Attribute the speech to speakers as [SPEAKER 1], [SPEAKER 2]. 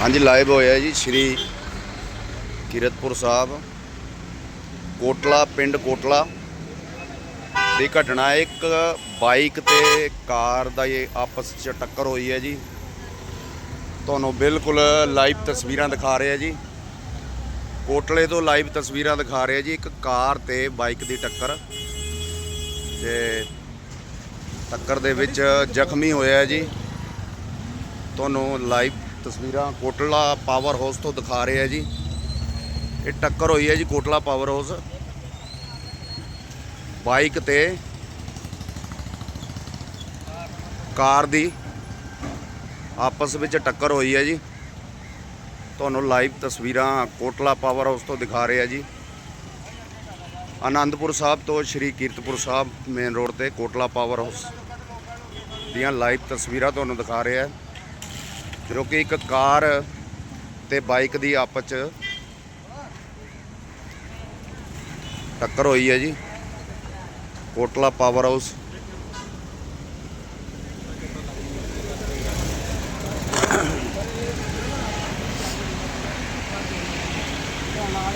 [SPEAKER 1] ਹਾਂਜੀ ਲਾਈਵ ਹੋਇਆ ਜੀ ਸ਼੍ਰੀ ਕਿਰਤਪੁਰ ਸਾਹਿਬ। ਕੋਟਲਾ, ਪਿੰਡ ਕੋਟਲਾ ਦੀ ਘਟਨਾ ਇੱਕ ਬਾਈਕ ਤੇ ਕਾਰ ਦਾ ਇਹ ਆਪਸ ਵਿੱਚ ਟੱਕਰ ਹੋਈ ਹੈ ਜੀ। ਤੁਹਾਨੂੰ ਬਿਲਕੁਲ ਲਾਈਵ ਤਸਵੀਰਾਂ ਦਿਖਾ ਰਿਹਾ ਜੀ। ਕੋਟਲੇ ਤੋਂ ਲਾਈਵ ਤਸਵੀਰਾਂ ਦਿਖਾ ਰਿਹਾ ਜੀ। ਇੱਕ ਕਾਰ ਤੇ ਬਾਈਕ ਦੀ ਟੱਕਰ ਤੇ ਟੱਕਰ ਦੇ ਵਿੱਚ ਜ਼ਖਮੀ ਹੋਇਆ ਜੀ। ਤੁਹਾਨੂੰ ਲਾਈਵ ਤਸਵੀਰਾਂ ਕੋਟਲਾ ਪਾਵਰ ਹਾਊਸ ਤੋਂ ਦਿਖਾ ਰਿਹਾ ਜੀ। ਇਹ ਟੱਕਰ ਹੋਈ ਹੈ ਜੀ ਕੋਟਲਾ ਪਾਵਰ ਹਾਊਸ ਬਾਈਕ ਤੇ ਕਾਰ ਦੀ ਆਪਸ ਵਿੱਚ ਟੱਕਰ ਹੋਈ ਹੈ ਜੀ। ਤੁਹਾਨੂੰ ਲਾਈਵ ਤਸਵੀਰਾਂ ਕੋਟਲਾ ਪਾਵਰ ਹਾਊਸ ਤੋਂ ਦਿਖਾ ਰਿਹਾ ਜੀ। ਆਨੰਦਪੁਰ ਸਾਹਿਬ ਤੋਂ ਸ਼੍ਰੀ ਕੀਰਤਪੁਰ ਸਾਹਿਬ ਮੇਨ ਰੋਡ ਤੇ ਕੋਟਲਾ ਪਾਵਰ ਹਾਊਸ ਦੀਆਂ ਲਾਈਵ ਤਸਵੀਰਾਂ ਤੁਹਾਨੂੰ ਦਿਖਾ ਰਿਹਾ ਹੈ ਜੋ ਕਿ ਇੱਕ ਕਾਰ ਤੇ ਬਾਈਕ ਦੀ ਆਪਸ ਚ ਟੱਕਰ ਹੋਈ ਹੈ ਜੀ। ਕੋਟਲਾ ਪਾਵਰ ਹਾਊਸ